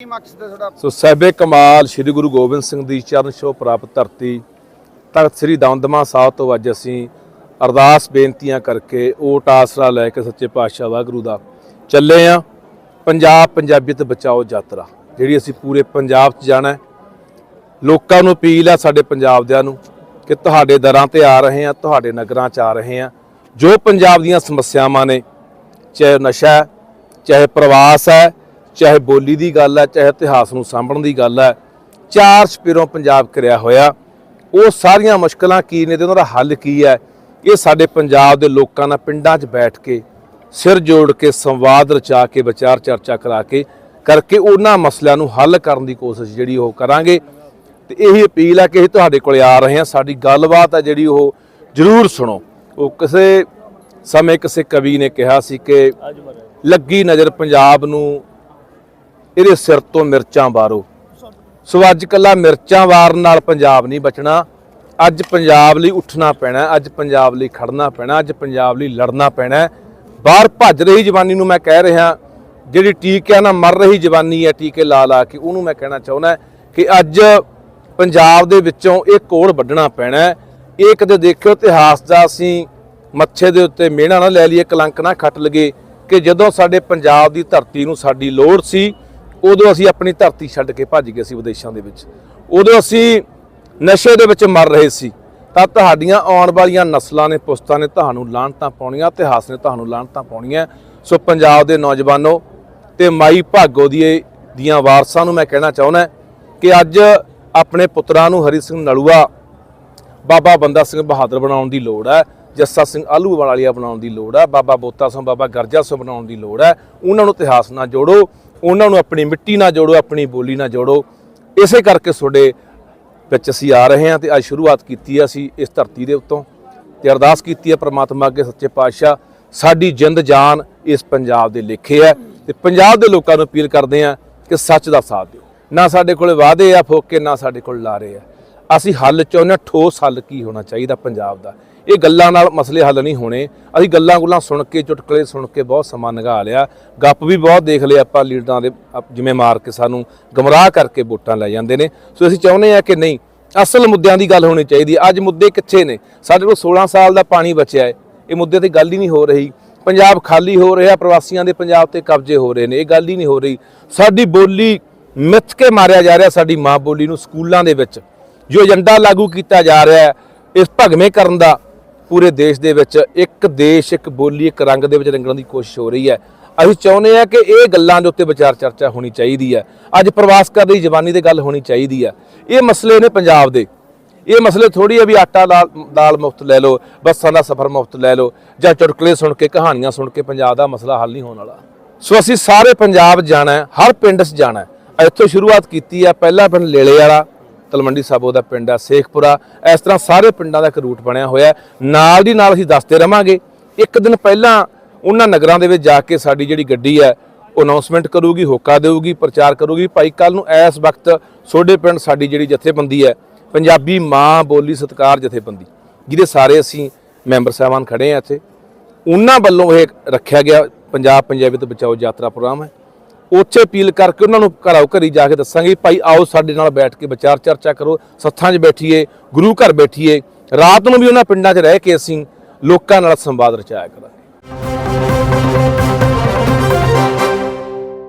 ਕੀ ਮਕਸਦ ਹੈ ਤੁਹਾਡਾ ਸੋ ਸਹਿਬੇ ਕਮਾਲ ਸ੍ਰੀ ਗੁਰੂ ਗੋਬਿੰਦ ਸਿੰਘ ਦੀ ਚਰਨ ਛੋਹ ਪ੍ਰਾਪਤ ਧਰਤੀ। ਤਖਤ ਸ੍ਰੀ ਦਮਦਮਾ ਸਾਹਿਬ ਤੋਂ ਅੱਜ ਅਸੀਂ ਅਰਦਾਸ ਬੇਨਤੀਆਂ ਕਰਕੇ ਓਟ ਆਸਰਾ ਲੈ ਕੇ ਸੱਚੇ ਪਾਤਸ਼ਾਹ ਵਾਹਿਗੁਰੂ ਦਾ ਚੱਲੇ ਆ। ਪੰਜਾਬ ਪੰਜਾਬੀਅਤ ਬਚਾਓ ਯਾਤਰਾ, ਜਿਹੜੀ ਅਸੀਂ ਪੂਰੇ ਪੰਜਾਬ 'ਚ ਜਾਣਾ ਹੈ। ਲੋਕਾਂ ਨੂੰ ਅਪੀਲ ਆ ਸਾਡੇ ਪੰਜਾਬ ਦਿਆਂ ਨੂੰ ਕਿ ਤੁਹਾਡੇ ਦਰਾਂ ਤੇ ਆ ਰਹੇ ਆ, ਤੁਹਾਡੇ ਨਗਰਾਂ 'ਚ ਆ ਰਹੇ ਆ। ਜੋ ਪੰਜਾਬ ਦੀਆਂ ਸਮੱਸਿਆਵਾਂ ਨੇ, ਚਾਹੇ ਨਸ਼ਾ ਚਾਹੇ ਪ੍ਰਵਾਸ ਹੈ ਚਾਹੇ ਬੋਲੀ ਦੀ ਗੱਲ ਹੈ ਚਾਹੇ ਇਤਿਹਾਸ ਨੂੰ ਸਾਂਭਣ ਦੀ ਗੱਲ ਹੈ ਚਾਰ ਸਪਿਰੋਂ ਪੰਜਾਬ ਕਰਿਆ ਹੋਇਆ। ਉਹ ਸਾਰੀਆਂ ਮੁਸ਼ਕਲਾਂ ਕੀ ਨੇ ਤੇ ਉਹਨਾਂ ਦਾ ਹੱਲ ਕੀ ਹੈ ਇਹ ਸਾਡੇ ਪੰਜਾਬ ਦੇ ਲੋਕਾਂ ਨਾਲ ਪਿੰਡਾਂ 'ਚ ਬੈਠ ਕੇ ਸਿਰ ਜੋੜ ਕੇ ਸੰਵਾਦ ਰਚਾ ਕੇ ਵਿਚਾਰ ਚਰਚਾ ਕਰਾ ਕੇ ਕਰਕੇ ਉਹਨਾਂ ਮਸਲਿਆਂ ਨੂੰ ਹੱਲ ਕਰਨ ਦੀ ਕੋਸ਼ਿਸ਼ ਜਿਹੜੀ ਉਹ ਕਰਾਂਗੇ। ਤੇ ਇਹੀ ਅਪੀਲ ਹੈ ਕਿ ਅਸੀਂ ਤੁਹਾਡੇ ਕੋਲੇ ਆ ਰਹੇ ਹਾਂ। ਸਾਡੀ ਗੱਲਬਾਤ ਹੈ ਜਿਹੜੀ ਉਹ ਜ਼ਰੂਰ ਸੁਣੋ। ਉਹ ਕਿਸੇ ਸਮੇਂ ਕਿਸੇ ਕਵੀ ਨੇ ਕਿਹਾ ਸੀ ਕਿ ਲੱਗੀ ਨਜ਼ਰ ਪੰਜਾਬ ਨੂੰ ਇਹਦੇ ਸਿਰ ਤੋਂ ਮਿਰਚਾਂ ਵਾਰੋ। ਸੋ ਅੱਜ ਕੱਲਾ ਮਿਰਚਾਂ ਵਾਰਨ ਨਾਲ ਪੰਜਾਬ ਨਹੀਂ ਬਚਣਾ। ਅੱਜ ਪੰਜਾਬ ਲਈ ਉੱਠਣਾ ਪੈਣਾ, ਅੱਜ ਪੰਜਾਬ ਲਈ ਖੜਨਾ ਪੈਣਾ, ਅੱਜ ਪੰਜਾਬ ਲਈ ਲੜਨਾ ਪੈਣਾ। ਬਾਹਰ ਭੱਜ ਰਹੀ ਜਵਾਨੀ ਨੂੰ ਮੈਂ ਕਹਿ ਰਿਹਾ, ਜਿਹੜੀ ਟੀਕਿਆਂ ਨਾਲ ਮਰ ਰਹੀ ਜਵਾਨੀ ਹੈ ਟੀਕੇ ਲਾ ਲਾ ਕੇ, ਉਹਨੂੰ ਮੈਂ ਕਹਿਣਾ ਚਾਹੁੰਦਾ ਕਿ ਅੱਜ ਪੰਜਾਬ ਦੇ ਵਿੱਚੋਂ ਇਹ ਕੋੜ ਵੱਢਣਾ ਪੈਣਾ। ਇਹ ਕਦੇ ਦੇਖਿਓ ਇਤਿਹਾਸ ਦਾ ਅਸੀਂ ਮੱਥੇ ਦੇ ਉੱਤੇ ਮਿਹਣਾ ਨਾ ਲੈ ਲਈਏ, ਕਲੰਕ ਨਾ ਖੱਟ ਲਗੇ ਕਿ ਜਦੋਂ ਸਾਡੇ ਪੰਜਾਬ ਦੀ ਧਰਤੀ ਨੂੰ ਸਾਡੀ ਲੋੜ ਸੀ ਉਦੋਂ ਅਸੀਂ ਆਪਣੀ ਧਰਤੀ ਛੱਡ ਕੇ ਭੱਜ ਗਏ ਸੀ ਵਿਦੇਸ਼ਾਂ ਦੇ ਵਿੱਚ। ਉਦੋਂ ਅਸੀਂ ਨਸ਼ੇ ਦੇ ਵਿੱਚ ਮਰ ਰਹੇ ਸੀ। ਤਾਂ ਤੁਹਾਡੀਆਂ ਆਉਣ ਵਾਲੀਆਂ ਨਸਲਾਂ ਨੇ, ਪੁਸਤਾਂ ਨੇ ਤੁਹਾਨੂੰ ਲਾਹਣਤਾਂ ਪਾਉਣੀਆਂ, ਇਤਿਹਾਸ ਨੇ ਤੁਹਾਨੂੰ ਲਾਹਣਤਾਂ ਪਾਉਣੀਆਂ। ਸੋ ਪੰਜਾਬ ਦੇ ਨੌਜਵਾਨੋ ਤੇ ਮਾਈ ਭਾਗੋ ਦੀ ਦੀਆਂ ਵਾਰਸਾਂ ਨੂੰ ਮੈਂ ਕਹਿਣਾ ਚਾਹੁੰਦਾ ਕਿ ਅੱਜ ਆਪਣੇ ਪੁੱਤਰਾਂ ਨੂੰ ਹਰੀ ਸਿੰਘ ਨਲੂਆ, ਬਾਬਾ ਬੰਦਾ ਸਿੰਘ ਬਹਾਦਰ ਬਣਾਉਣ ਦੀ ਲੋੜ ਹੈ, ਜੱਸਾ ਸਿੰਘ ਆਲੂ ਵਾਲੀਆ ਬਣਾਉਣ ਦੀ ਲੋੜ ਹੈ, ਬਾਬਾ ਬੋਤਾ ਸਿੰਘ, ਬਾਬਾ ਗਰਜਾ ਸਿੰਘ ਬਣਾਉਣ ਦੀ ਲੋੜ ਹੈ। ਉਹਨਾਂ ਨੂੰ ਇਤਿਹਾਸ ਨਾਲ ਜੋੜੋ। ਉਹਨਾਂ ਨੂੰ ਆਪਣੀ ਮਿੱਟੀ ਨਾਲ ਜੋੜੋ, ਆਪਣੀ ਬੋਲੀ ਨਾਲ ਜੋੜੋ। ਇਸੇ ਕਰਕੇ ਤੁਹਾਡੇ ਵਿੱਚ ਅਸੀਂ ਆ ਰਹੇ ਹਾਂ ਤੇ ਅੱਜ ਸ਼ੁਰੂਆਤ ਕੀਤੀ ਹੈ ਅਸੀਂ ਇਸ ਧਰਤੀ ਦੇ ਉੱਤੋਂ ਤੇ ਅਰਦਾਸ ਕੀਤੀ ਹੈ ਪ੍ਰਮਾਤਮਾ ਅੱਗੇ ਸੱਚੇ ਪਾਤਸ਼ਾਹ, ਸਾਡੀ ਜਿੰਦ ਜਾਨ ਇਸ ਪੰਜਾਬ ਦੇ ਲੇਖੇ ਹੈ ਤੇ ਪੰਜਾਬ ਦੇ ਲੋਕਾਂ ਨੂੰ ਅਪੀਲ ਕਰਦੇ ਹਾਂ ਕਿ ਸੱਚ ਦਾ ਸਾਥ ਦਿਓ। ਨਾ ਸਾਡੇ ਕੋਲੇ ਵਾਅਦੇ ਆ, ਫੋਕੇ, ਨਾ ਸਾਡੇ ਕੋਲ ਲਾਰੇ ਆ। ਅਸੀਂ ਹੱਲ ਚਾਹੁੰਦੇ ਹਾਂ, ਠੋਸ ਹੱਲ ਕੀ ਹੋਣਾ ਚਾਹੀਦਾ ਪੰਜਾਬ ਦਾ? ਇਹ ਗੱਲਾਂ ਨਾਲ ਮਸਲੇ ਹੱਲ ਨਹੀਂ ਹੋਣੇ। ਅਸੀਂ ਗੱਲਾਂ ਗੁੱਲਾਂ ਸੁਣ ਕੇ, ਚੁਟਕਲੇ ਸੁਣ ਕੇ ਬਹੁਤ ਸਮਾਂ ਲੰਘਾ ਲਿਆ। ਗੱਪ ਵੀ ਬਹੁਤ ਦੇਖ ਲਏ ਆਪਾਂ ਲੀਡਰਾਂ ਦੇ, ਅਪ- ਜਿਵੇਂ ਮਾਰ ਕੇ ਸਾਨੂੰ ਗਮਰਾਹ ਕਰਕੇ ਵੋਟਾਂ ਲੈ ਜਾਂਦੇ ਨੇ। ਸੋ ਅਸੀਂ ਚਾਹੁੰਦੇ ਹਾਂ ਕਿ ਨਹੀਂ, ਅਸਲ ਮੁੱਦਿਆਂ ਦੀ ਗੱਲ ਹੋਣੀ ਚਾਹੀਦੀ ਅੱਜ ਮੁੱਦੇ ਕਿੱਥੇ ਨੇ? ਸਾਡੇ ਕੋਲ 16 ਸਾਲ ਦਾ ਪਾਣੀ ਬਚਿਆ ਹੈ। ਇਹ ਮੁੱਦੇ ਤੇ ਗੱਲ ਹੀ ਨਹੀਂ ਹੋ ਰਹੀ। ਪੰਜਾਬ ਖਾਲੀ ਹੋ ਰਿਹਾ, ਪ੍ਰਵਾਸੀਆਂ ਦੇ ਪੰਜਾਬ ਤੇ ਕਬਜ਼ੇ ਹੋ ਰਹੇ ਨੇ। ਇਹ ਗੱਲ ਹੀ ਨਹੀਂ ਹੋ ਰਹੀ। ਸਾਡੀ ਬੋਲੀ ਮਿੱਥ ਕੇ ਮਾਰਿਆ ਜਾ ਰਿਹਾ, ਸਾਡੀ ਮਾਂ ਬੋਲੀ ਨੂੰ ਸਕੂਲਾਂ ਦੇ ਵਿੱਚ। ਜੋ ਏਜੰਡਾ ਲਾਗੂ ਕੀਤਾ ਜਾ ਰਿਹਾ ਹੈ, ਇਸ ਭਗਵੇਂ ਕਰਨ ਦਾ ਪੂਰੇ ਦੇਸ਼ ਦੇ ਵਿੱਚ ਇੱਕ ਦੇਸ਼, ਇੱਕ ਬੋਲੀ, ਇੱਕ ਰੰਗ ਦੇ ਵਿੱਚ ਰੰਗਣ ਦੀ ਕੋਸ਼ਿਸ਼ ਹੋ ਰਹੀ ਹੈ। ਅਸੀਂ ਚਾਹੁੰਦੇ ਹਾਂ ਕਿ ਇਹ ਗੱਲਾਂ ਦੇ ਉੱਤੇ ਵਿਚਾਰ ਚਰਚਾ ਹੋਣੀ ਚਾਹੀਦੀ ਹੈ। ਅੱਜ ਪ੍ਰਵਾਸ ਕਰ ਰਹੀ ਜਵਾਨੀ ਤੇ ਗੱਲ ਹੋਣੀ ਚਾਹੀਦੀ ਹੈ। ਇਹ ਮਸਲੇ ਨੇ ਪੰਜਾਬ ਦੇ। ਇਹ ਮਸਲੇ ਥੋੜੀ ਹੈ ਵੀ ਆਟਾ ਦਾਲ ਦਾਲ ਮੁਫਤ ਲੈ ਲਓ, ਬੱਸਾਂ ਦਾ ਸਫ਼ਰ ਮੁਫਤ ਲੈ ਲਓ, ਜਾਂ ਚੁਟਕਲੇ ਸੁਣ ਕੇ, ਕਹਾਣੀਆਂ ਸੁਣ ਕੇ ਪੰਜਾਬ ਦਾ ਮਸਲਾ ਹੱਲ ਨਹੀਂ ਹੋਣ ਵਾਲਾ। ਸੋ ਅਸੀਂ ਸਾਰੇ ਪੰਜਾਬ ਜਾਣਾ ਹਰ ਪਿੰਡ 'ਚ ਜਾਣਾ ਇੱਥੋਂ ਸ਼ੁਰੂਆਤ ਕੀਤੀ ਹੈ, ਪਹਿਲਾ ਪਿੰਡ ਲੇਲੇ ਵਾਲਾ ਤਲਵੰਡੀ ਸਾਬੋ ਦਾ ਪਿੰਡ ਆ ਸੇਖਪੁਰਾ। ਇਸ ਤਰ੍ਹਾਂ ਸਾਰੇ ਪਿੰਡਾਂ ਦਾ ਇੱਕ ਰੂਟ ਬਣਿਆ ਹੋਇਆ ਨਾਲ ਦੀ ਨਾਲ ਅਸੀਂ ਦੱਸਦੇ ਰਵਾਂਗੇ, ਇੱਕ ਦਿਨ ਪਹਿਲਾਂ ਉਹਨਾਂ ਨਗਰਾਂ ਦੇ ਵਿੱਚ ਜਾ ਕੇ ਸਾਡੀ ਜਿਹੜੀ ਗੱਡੀ ਹੈ ਉਹ ਅਨਾਉਂਸਮੈਂਟ ਕਰੂਗੀ, ਹੋਕਾ ਦੇਊਗੀ, ਪ੍ਰਚਾਰ ਕਰੂਗੀ। ਭਾਈ ਕੱਲ ਨੂੰ ਇਸ ਵਕਤ ਸੋਡੇ ਪਿੰਡ ਸਾਡੀ ਜਿਹੜੀ ਜਥੇਬੰਦੀ ਹੈ, ਪੰਜਾਬੀ ਮਾਂ ਬੋਲੀ ਸਤਕਾਰ ਜਥੇਬੰਦੀ, ਜਿਹਦੇ ਸਾਰੇ ਅਸੀਂ ਮੈਂਬਰ ਸਾਹਿਬਾਨ ਖੜੇ ਆ ਇੱਥੇ। ਉਹਨਾਂ ਵੱਲੋਂ ਇਹ ਰੱਖਿਆ ਗਿਆ, ਪੰਜਾਬ ਪੰਜਾਬੀ ਤੋਂ ਬਚਾਓ ਯਾਤਰਾ ਪ੍ਰੋਗਰਾਮ ਹੈ। ਉੱਥੇ ਅਪੀਲ ਕਰਕੇ ਉਹਨਾਂ ਨੂੰ ਘਰੋਂ ਘਰੀ ਜਾ ਕੇ ਦੱਸਾਂਗੇ ਭਾਈ ਆਓ ਸਾਡੇ ਨਾਲ ਬੈਠ ਕੇ ਵਿਚਾਰ ਚਰਚਾ ਕਰੋ, ਸੱਥਾਂ 'ਚ ਬੈਠੀਏ, ਗੁਰੂ ਘਰ ਬੈਠੀਏ। ਰਾਤ ਨੂੰ ਵੀ ਉਹਨਾਂ ਪਿੰਡਾਂ 'ਚ ਰਹਿ ਕੇ ਅਸੀਂ ਲੋਕਾਂ ਨਾਲ ਸੰਵਾਦ ਰਚਾਇਆ ਕਰਾਂਗੇ।